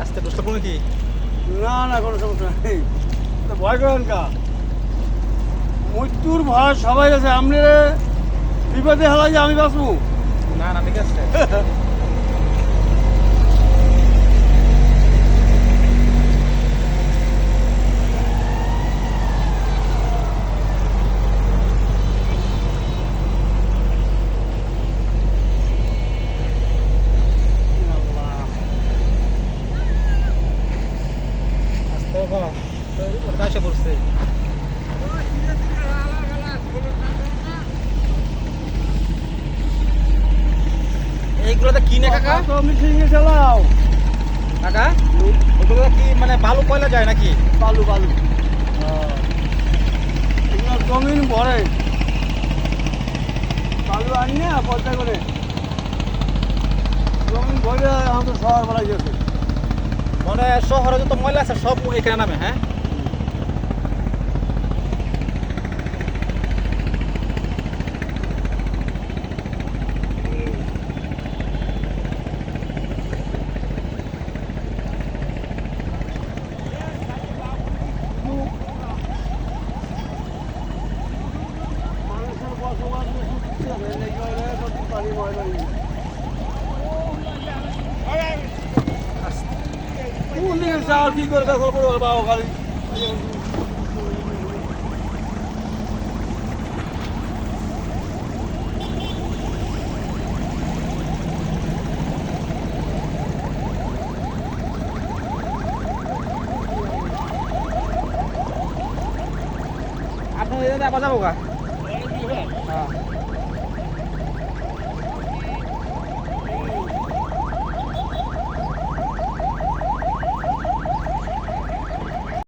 আস্তে দোষটা কোনো কি? না না কোনো সমস্যা নেই। ভয় করেন কা? মৃত্যুর ভয় সবাই আছে। আপনি বিপদে হলা যে আমি বাঁচবো। না না ঠিক আছে। এসে পড়ছে। এইগুলোতে কি নে কাকা? তো মিশিয়ে চালাও কাকা? ওগুলো কি মানে বালু কয়লা যায় নাকি? বালু বালু। জমিন ভরে। বালু আনি না পয়সা করে। জমিন ভরে আমাদের শহর বেলা গেছে। মানে শহরে যত ময়লা আছে সব এখানে নামে হ্যাঁ? কোন দিকে চাল কি করে দেখো বাবা খালি আপনি এখানে আবার যাব গা হ্যাঁ